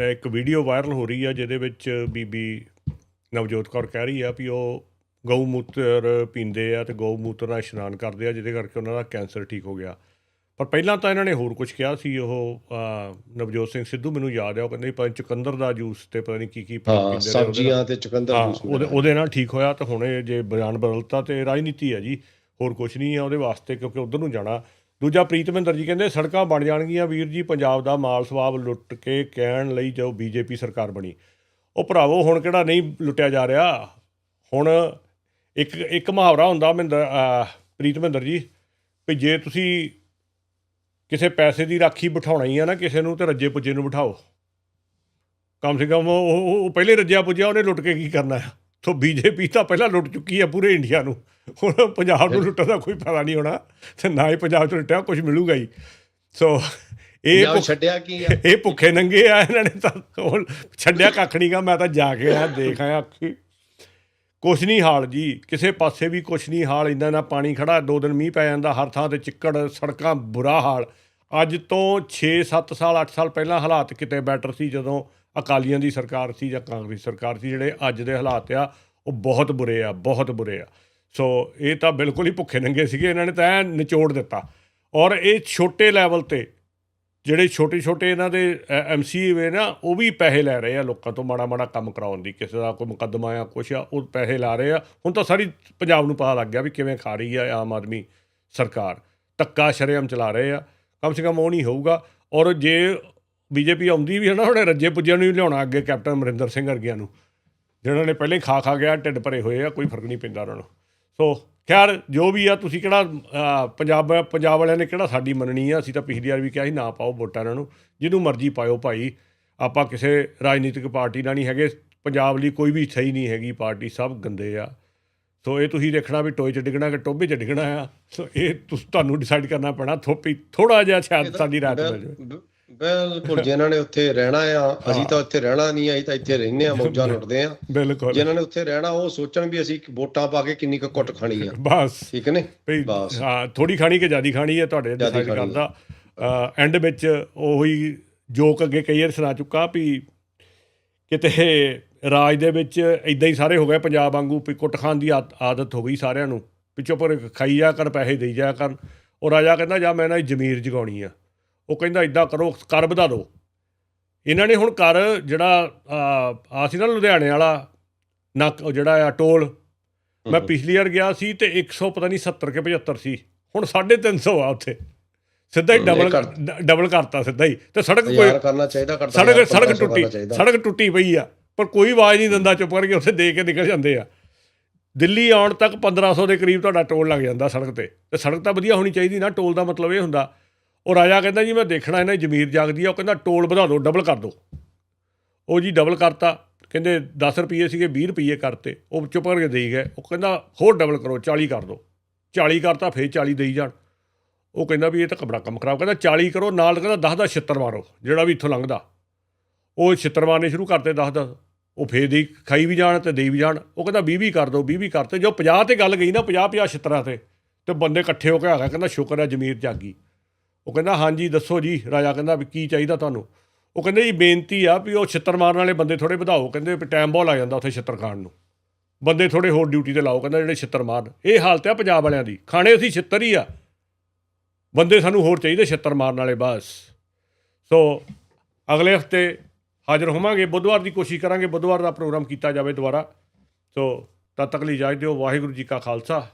ਇੱਕ video viral ਹੋ ਰਹੀ ਆ ਜਿਹਦੇ ਵਿੱਚ ਬੀਬੀ ਨਵਜੋਤ ਕੌਰ ਕਹਿ ਰਹੀ ਆ ਵੀ ਉਹ ਗਊ ਮੂਤਰ ਪੀਂਦੇ ਆ ਤੇ ਗਊ ਮੂਤਰ ਨਾਲ ਇਸ਼ਨਾਨ ਕਰਦੇ ਆ ਜਿਹਦੇ ਕਰਕੇ ਉਹਨਾਂ ਦਾ ਕੈਂਸਰ ਠੀਕ ਹੋ ਗਿਆ। ਪਰ ਪਹਿਲਾਂ ਤਾਂ ਇਹਨਾਂ ਨੇ ਹੋਰ ਕੁਝ ਕਿਹਾ ਸੀ ਉਹ ਨਵਜੋਤ ਸਿੰਘ ਸਿੱਧੂ ਮੈਨੂੰ ਯਾਦ ਆ ਉਹ ਕਹਿੰਦੇ ਪੰਜ ਚੁਕੰਦਰ ਦਾ ਜੂਸ ਤੇ ਪਤਾ ਨਹੀਂ ਕੀ ਕੀ ਪੀਂਦੇ। ਸਬਜ਼ੀਆਂ ਤੇ ਚੁਕੰਦਰ ਜੂਸ ਉਹਦੇ ਉਹਦੇ ਨਾਲ ਠੀਕ ਹੋਇਆ ਤਾਂ ਹੁਣ ਜੇ ਬਿਆਨ ਬਦਲਤਾ ਤੇ ਰਾਜਨੀਤੀ ਹੈ ਜੀ ਹੋਰ ਕੁਝ ਨਹੀਂ ਆ ਉਹਦੇ ਵਾਸਤੇ ਕਿਉਂਕਿ ਉਧਰ ਨੂੰ ਜਾਣਾ। ਦੂਜਾ ਪ੍ਰੀਤਮਿੰਦਰ ਜੀ ਕਹਿੰਦੇ ਸੜਕਾਂ ਬਣ ਜਾਣਗੀਆਂ ਵੀਰ ਜੀ ਪੰਜਾਬ ਦਾ ਮਾਲ ਸਵਾਬ ਲੁੱਟ ਕੇ ਕਹਿਣ ਲਈ ਜੋ ਬੀਜੇਪੀ ਸਰਕਾਰ ਬਣੀ। ਉਹ ਭਰਾਵੋ ਹੁਣ ਕਿਹੜਾ ਨਹੀਂ ਲੁੱਟਿਆ ਜਾ ਰਿਹਾ? ਹੁਣ ਇੱਕ ਇੱਕ ਮੁਹਾਵਰਾ ਹੁੰਦਾ ਮਹਿੰਦਰ ਅਹ, ਪ੍ਰੀਤਮਿੰਦਰ ਜੀ ਵੀ ਜੇ ਤੁਸੀਂ ਕਿਸੇ ਪੈਸੇ ਦੀ ਰਾਖੀ ਬਿਠਾਉਣਾ ਹੀ ਆ ਨਾ ਕਿਸੇ ਨੂੰ ਤੇ ਰੱਜੇ ਪੁੱਜੇ ਨੂੰ ਬਿਠਾਓ। ਕਮ ਸੇ ਕਮ ਉਹ ਉਹ ਪਹਿਲੇ ਰੱਜਿਆ ਪੁੱਜਿਆ ਉਹਨੇ ਲੁੱਟ ਕੇ ਕੀ ਕਰਨਾ ਆ? ਸੋ ਬੀਜੇਪੀ ਤਾਂ ਪਹਿਲਾਂ ਲੁੱਟ ਚੁੱਕੀ ਆ ਪੂਰੇ ਇੰਡੀਆ ਨੂੰ। ਹੁਣ ਪੰਜਾਬ ਨੂੰ ਲੁੱਟਣ ਦਾ ਕੋਈ ਫਾਇਦਾ ਨਹੀਂ ਹੋਣਾ ਤੇ ਨਾ ਹੀ ਪੰਜਾਬ ਤੋਂ ਲੁੱਟਿਆ ਕੁਝ ਮਿਲੂਗਾ ਹੀ। ਸੋ ਇਹ ਛੱਡਿਆ ਕੀ ਆ? ਇਹ ਭੁੱਖੇ ਨੰਗੇ ਆ ਇਹਨਾਂ ਨੇ ਤਾਂ ਛੱਡਿਆ ਕੱਖ ਨਹੀਂ ਗਾ ਮੈਂ ਤਾਂ ਜਾ ਕੇ ਆਇਆ ਦੇਖ ਆਇਆ ਅੱਖੀ। ਕੁਛ ਨਹੀਂ ਹਾਲ ਜੀ ਕਿਸੇ ਪਾਸੇ ਵੀ ਕੁਛ ਨਹੀਂ ਹਾਲ ਇੰਨਾ ਨਾ ਪਾਣੀ ਖੜਾ ਦੋ ਦਿਨ ਮੀਂਹ ਪੈ ਜਾਂਦਾ ਹਰ ਥਾਂ ਤੇ ਚਿੱਕੜ ਸੜਕਾਂ ਬੁਰਾ ਹਾਲ। ਅੱਜ ਤੋਂ 6-7 ਸਾਲ 8 ਸਾਲ ਪਹਿਲਾਂ ਹਾਲਾਤ ਕਿਤੇ ਬੈਟਰ ਸੀ ਜਦੋਂ ਅਕਾਲੀਆਂ ਦੀ ਸਰਕਾਰ ਸੀ ਜਾਂ ਕਾਂਗਰਸ ਸਰਕਾਰ ਸੀ, ਜਿਹੜੇ ਅੱਜ ਦੇ ਹਾਲਾਤ ਆ, ਉਹ ਬਹੁਤ ਬੁਰੇ ਆ, ਬਹੁਤ ਬੁਰੇ ਆ। ਸੋ ਇਹ ਤਾਂ ਬਿਲਕੁਲ ਹੀ ਭੁੱਖੇ ਨੰਗੇ ਸੀਗੇ, ਇਹਨਾਂ ਨੇ ਤਾਂ ਐਨ ਨਿਚੋੜ ਦਿੱਤਾ। ਔਰ ਇਹ ਛੋਟੇ ਲੈਵਲ ਤੇ, ਜਿਹੜੇ ਛੋਟੇ ਛੋਟੇ ਇਹਨਾਂ ਦੇ ਐਮਸੀ ਵੇ ਨਾ ਉਹ ਵੀ ਪੈਸੇ ਲੈ ਰਹੇ ਆ ਲੋਕਾਂ ਤੋਂ ਮਾੜਾ ਮਾੜਾ ਕੰਮ ਕਰਾਉਣ ਦੀ, ਕਿਸੇ ਦਾ ਕੋਈ ਮੁਕੱਦਮਾ ਆ ਕੁਛ ਆ, ਉਹ ਪੈਸੇ ਲਾ ਰਹੇ ਆ। ਹੁਣ ਤਾਂ ਸਾਰੀ ਪੰਜਾਬ ਨੂੰ ਪਤਾ ਲੱਗ ਗਿਆ ਵੀ ਕਿਵੇਂ ਖਾ ਰਹੀ ਆ ਆਮ ਆਦਮੀ ਸਰਕਾਰ। ਧੱਕਾ ਸ਼ਰੇਆਮ ਚਲਾ ਰਹੇ ਆ, ਕਮ ਸੇ ਕਮ ਉਹ ਨਹੀਂ ਹੋਊਗਾ। ਔਰ ਜੇ ਬੀਜੇਪੀ ਆਉਂਦੀ ਵੀ ਹੈ ਨਾ ਉਹਨੇ ਰੱਜੇ ਪੁੱਜਿਆਂ ਨੂੰ ਹੀ ਲਿਆਉਣਾ ਅੱਗੇ ਕੈਪਟਨ ਅਮਰਿੰਦਰ ਸਿੰਘ ਵਰਗਿਆਂ ਨੂੰ। ਜਿਹਨਾਂ ਨੇ ਪਹਿਲੇ ਖਾ ਖਾ ਗਿਆ ਢਿੱਡ ਭਰੇ ਹੋਏ ਆ ਕੋਈ ਫ਼ਰਕ ਨਹੀਂ ਪੈਂਦਾ ਉਹਨਾਂ ਨੂੰ। ਸੋ ਖੈਰ ਜੋ ਵੀ ਆ ਤੁਸੀਂ ਕਿਹੜਾ ਪੰਜਾਬ ਪੰਜਾਬ ਵਾਲਿਆਂ ਨੇ ਕਿਹੜਾ ਸਾਡੀ ਮੰਨਣੀ ਆ? ਅਸੀਂ ਤਾਂ ਪਿਛਲੀ ਵਾਰ ਵੀ ਕਿਹਾ ਸੀ ਨਾ ਪਾਓ ਵੋਟਾਂ ਇਹਨਾਂ ਨੂੰ। ਜਿਹਨੂੰ ਮਰਜ਼ੀ ਪਾਇਓ ਭਾਈ। ਆਪਾਂ ਕਿਸੇ ਰਾਜਨੀਤਿਕ ਪਾਰਟੀ ਨਾਲ ਨਹੀਂ ਹੈਗੇ। ਪੰਜਾਬ ਲਈ ਕੋਈ ਵੀ ਸਹੀ ਨਹੀਂ ਹੈਗੀ ਪਾਰਟੀ ਸਭ ਗੰਦੇ ਆ। ਸੋ ਇਹ ਤੁਸੀਂ ਦੇਖਣਾ ਵੀ ਟੋਏ 'ਚ ਡਿੱਗਣਾ ਕਿ ਟੋਬੇ 'ਚ ਡਿੱਗਣਾ ਆ। ਸੋ ਇਹ ਤੁਸ ਤੁਹਾਨੂੰ ਡਿਸਾਈਡ ਕਰਨਾ ਪੈਣਾ। ਥੋਪੀ ਥੋੜਾ ਜਿਹਾ ਸ਼ਾਇਦ ਸਾਡੀ ਰਾਤ ਮਿਲ ਜਾਵੇ। ਬਿਲਕੁਲ ਜਿਨ੍ਹਾਂ ਨੇ ਉੱਥੇ ਰਹਿਣਾ ਆ ਅਸੀਂ ਤਾਂ ਉੱਥੇ ਰਹਿਣਾ ਨਹੀਂ ਅਸੀਂ ਤਾਂ ਇੱਥੇ ਰਹਿੰਦੇ ਆ ਮੌਜਾਂ ਲੁੱਟਦੇ ਆ ਬਿਲਕੁਲ। ਜਿਨ੍ਹਾਂ ਨੇ ਉੱਥੇ ਰਹਿਣਾ ਉਹ ਸੋਚਣ ਵੀ ਅਸੀਂ ਵੋਟਾਂ ਪਾ ਕੇ ਕਿੰਨੀ ਕੁ ਕੁੱਟ ਖਾਣੀ ਆ। ਬਸ। ਠੀਕ ਨੇ ਬਸ। ਹਾਂ ਥੋੜੀ ਖਾਣੀ ਕਿ ਜਿਆਦੀ ਖਾਣੀ ਹੈ ਤੁਹਾਡੇ ਡਿਸਾਈਡ ਕਰਦਾ। ਐਂਡ ਵਿੱਚ ਉਹੀ ਜੋਕ ਅੱਗੇ ਕਈ ਵਾਰ ਸੁਣਾ ਚੁੱਕਾ ਵੀ ਕਿਤੇ ਰਾਜ ਦੇ ਵਿੱਚ ਇਦਾਂ ਹੀ ਸਾਰੇ ਹੋ ਗਏ ਪੰਜਾਬ ਵਾਂਗੂ ਵੀ ਕੁੱਟ ਖਾਣ ਦੀ ਆਦ- ਆਦਤ ਹੋ ਗਈ ਸਾਰਿਆਂ ਨੂੰ। ਪਿੱਛੋਂ ਪਰ ਖਾਈ ਜਾ ਕਰ ਪੈਸੇ ਦੇਈ ਜਾ ਕਰਨ। ਉਹ ਰਾਜਾ ਕਹਿੰਦਾ ਜਾ ਮੈਂ ਨਾ ਜ਼ਮੀਰ ਜਗਾਉਣੀ ਆ। ਉਹ ਕਹਿੰਦਾ ਇਦਾਂ ਕਰੋ ਕਰ ਵਧਾ ਦਿਓ। ਇਹਨਾਂ ਨੇ ਹੁਣ ਕਰ ਜਿਹੜਾ ਆ ਸੀ ਨਾ ਲੁਧਿਆਣੇ ਵਾਲਾ ਉਹ ਜਿਹੜਾ ਆ ਟੋਲ ਮੈਂ ਪਿਛਲੀ ਵਾਰ ਗਿਆ ਸੀ ਤੇ 100 ਪਤਾ ਨਹੀਂ 70 ਕੇ 75 ਸੀ। ਹੁਣ 350 ਆ ਉੱਥੇ। ਸਿੱਧਾ ਹੀ ਡਬਲ ਡਬਲ ਕਰਤਾ ਸਿੱਧਾ ਹੀ। ਤੇ ਸੜਕ ਕੋਈ ਯਾਰ ਕਰਨਾ ਚਾਹੀਦਾ ਕਰਦਾ ਸੜਕ ਸੜਕ 1500 ਟੁੱਟੀ। ਸੜਕ ਟੁੱਟੀ ਪਈ ਆ ਪਰ ਕੋਈ ਆਵਾਜ਼ ਨਹੀਂ ਦਿੰਦਾ ਚੁੱਪ ਕਰਕੇ ਉੱਥੇ ਦੇ ਕੇ ਨਿਕਲ ਜਾਂਦੇ ਆ। ਦਿੱਲੀ ਆਉਣ ਤੱਕ 1500 ਦੇ ਕਰੀਬ ਤੁਹਾਡਾ ਟੋਲ ਲੱਗ ਜਾਂਦਾ ਸੜਕ ਤੇ। ਤੇ ਸੜਕ ਤਾਂ ਵਧੀਆ ਹੋਣੀ ਚਾਹੀਦੀ ਨਾ ਟੋਲ ਦਾ ਮਤਲਬ ਇਹ ਹੁੰਦਾ ਉਹ ਰਾਜਾ ਕਹਿੰਦਾ ਜੀ, ਮੈਂ ਦੇਖਣਾ ਇਹਨਾਂ ਦੀ ਜ਼ਮੀਰ ਜਾਗਦੀ ਆ, ਉਹ ਕਹਿੰਦਾ ਟੋਲ ਵਧਾ ਦਿਓ ਡਬਲ ਕਰ ਦਿਓ। ਉਹ ਜੀ ਡਬਲ ਕਰਤਾ, ਕਹਿੰਦੇ 10 ਰੁਪਏ ਸੀਗੇ 20 ਰੁਪਏ ਕਰਤੇ, ਉਹ ਚੁੱਪ ਕਰਕੇ ਦੇਈ ਗਏ। ਉਹ ਕਹਿੰਦਾ ਹੋਰ ਡਬਲ ਕਰੋ 40 ਕਰ ਦਿਓ। 40 ਕਰਤਾ, ਫੇਰ 40 ਦੇਈ ਜਾਣ। ਉਹ ਕਹਿੰਦਾ ਵੀ ਇਹ ਤਾਂ ਕਬੜਾ ਕੰਮ ਖਰਾਬ, ਕਹਿੰਦਾ 40 ਕਰੋ, ਨਾਲ ਕਹਿੰਦਾ 10 ਦਾ ਛਿੱਤਰ ਮਾਰੋ, ਜਿਹੜਾ ਵੀ ਇੱਥੋਂ ਲੰਘਦਾ। ਉਹ ਛਿੱਤਰ ਮਾਰਨੇ ਸ਼ੁਰੂ ਕਰਤੇ 10 10 ਉਹ ਫੇਰ ਦੀ ਖਾਈ ਵੀ ਜਾਣ ਤੇ ਦੇਈ ਵੀ ਜਾਣ। ਉਹ ਕਹਿੰਦਾ 20 20 ਕਰ ਦਿਓ 20 20 ਕਰਤੇ। ਜੋ 50 ਤੇ ਗੱਲ ਗਈ ਨਾ 50 50 ਛਿੱਤਰਾਂ ਤੇ ਤੇ ਬੰਦੇ ਇਕੱਠੇ ਹੋ ਕੇ ਆ ਗਿਆ ਕਹਿੰਦਾ ਸ਼ੁਕਰ ਹੈ ਜ਼ਮੀਰ ਜਾਗੀ। ਉਹ ਕਹਿੰਦਾ, ਹਾਂਜੀ, ਦੱਸੋ ਜੀ, ਰਾਜਾ ਕਹਿੰਦਾ ਵੀ ਕੀ ਚਾਹੀਦਾ ਤੁਹਾਨੂੰ? ਉਹ ਕਹਿੰਦੇ, ਜੀ, ਬੇਨਤੀ ਆ ਵੀ ਉਹ ਛਿੱਤਰ ਮਾਰਨ ਵਾਲੇ ਬੰਦੇ ਥੋੜੇ ਵਧਾਓ। ਕਹਿੰਦੇ, ਵੀ ਟਾਈਮ ਬਹੁਤ ਲੱਗ ਜਾਂਦਾ ਉੱਥੇ ਛਿੱਤਰ ਖਾਣ ਨੂੰ। ਬੰਦੇ ਥੋੜੇ ਹੋਰ ਡਿਊਟੀ ਤੇ ਲਾਓ, ਕਹਿੰਦਾ, ਜਿਹੜੇ ਛਿੱਤਰ ਮਾਰਨ। ਇਹ ਹਾਲਤ ਆ ਪੰਜਾਬ ਵਾਲਿਆਂ ਦੀ। ਖਾਣੇ ਅਸੀਂ ਛਿੱਤਰ ਹੀ ਆ। ਬੰਦੇ ਸਾਨੂੰ ਹੋਰ ਚਾਹੀਦੇ ਛਿੱਤਰ ਮਾਰਨ ਵਾਲੇ, ਬਸ। ਸੋ ਅਗਲੇ ਹਫ਼ਤੇ ਹਾਜ਼ਰ ਹੋਵਾਂਗੇ। ਬੁੱਧਵਾਰ ਦੀ ਕੋਸ਼ਿਸ਼ ਕਰਾਂਗੇ, ਬੁੱਧਵਾਰ ਦਾ ਪ੍ਰੋਗਰਾਮ ਕੀਤਾ ਜਾਵੇ ਦੁਬਾਰਾ। ਸੋ ਤਦ ਤੱਕ ਲਈ ਇਜਾਜ਼ਤ ਦਿਓ। ਵਾਹਿਗੁਰੂ ਜੀ ਕਾ ਖਾਲਸਾ।